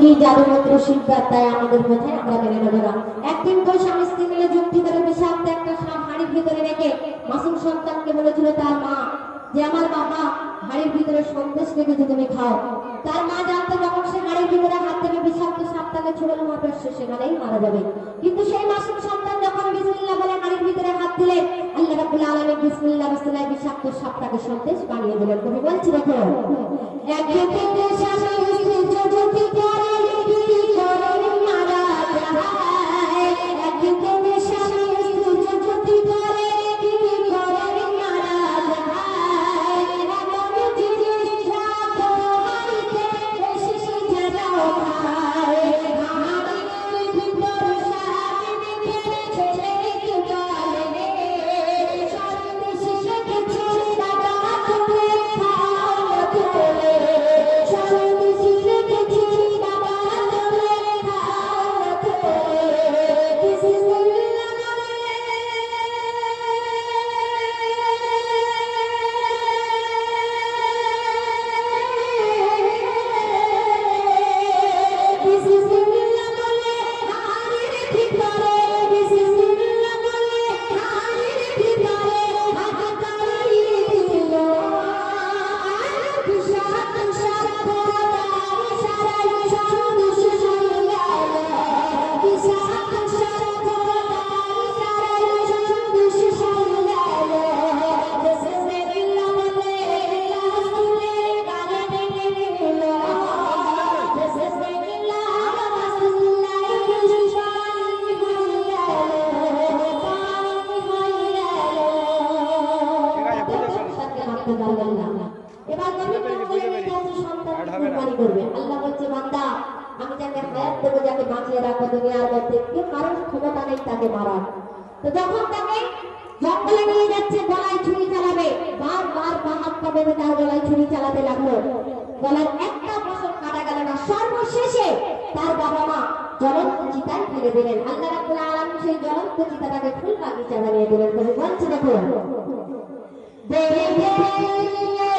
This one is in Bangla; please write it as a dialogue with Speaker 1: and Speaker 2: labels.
Speaker 1: কি জাদুমন্ত্র শিল্পাত্মায় আমাদের মধ্যে আমরা মেনে নেব না। একদিন তো স্বামী স্ত্রী মিলে যুক্তি করে বিষাক্ত একটা সাপ হাড়ির ভিতরে রেখে মাসুম সন্তানকে বলেছিল, তার মা, যে আমার বাবা হাড়ির ভিতরে সন্দেশ রেখেছে, তুমি খাও। তার মা জানতো যখন সে হাড়ির ভিতরে হাত থেকে বিষাক্ত সাপটাকে ছুড়ে মাপে সে সেখানেই মারা যাবে। কিন্তু সেই মাসুম সন্তান যখন বিসমিল্লাহ বলে হাড়ির ভিতরে হাত দিলে, আল্লাহ রাব্বুল আলামিন বিসমিল্লাহ রাসূলাই বিষাক্ত সাপটাকে সন্দেশ বানিয়ে দিলেন। তুমি বলছি দেখো গেল এবার নবী বলেন এই কাছে সন্তান কুরবানি করবে। আল্লাহ বলছে বান্দা আমি যাকে হায়াত দেবো যাকে বাঁচিয়ে রাখব দুনিয়ার মধ্যে কেউ কারোর ক্ষমতা নেই তাকে মারার। তো যখন তাকে জঙ্গলে নিয়ে যাচ্ছে গলায় ছুরি চালাবে বার বার বা হাত পা বেঁধে তার গলায় ছুরি চালাতে লাগল। গলার একটা বছর কাটা গেল না সর্বশেষে তার বাবা মা জ্বলন্ত চিতায় ফেলে দিলেন। আল্লাহ রাব্বুল আলামিন সেই জ্বলন্ত চিতাটাকে ফুল বাগিচা বানিয়ে দিলেন। বলছে দেখো Thank you.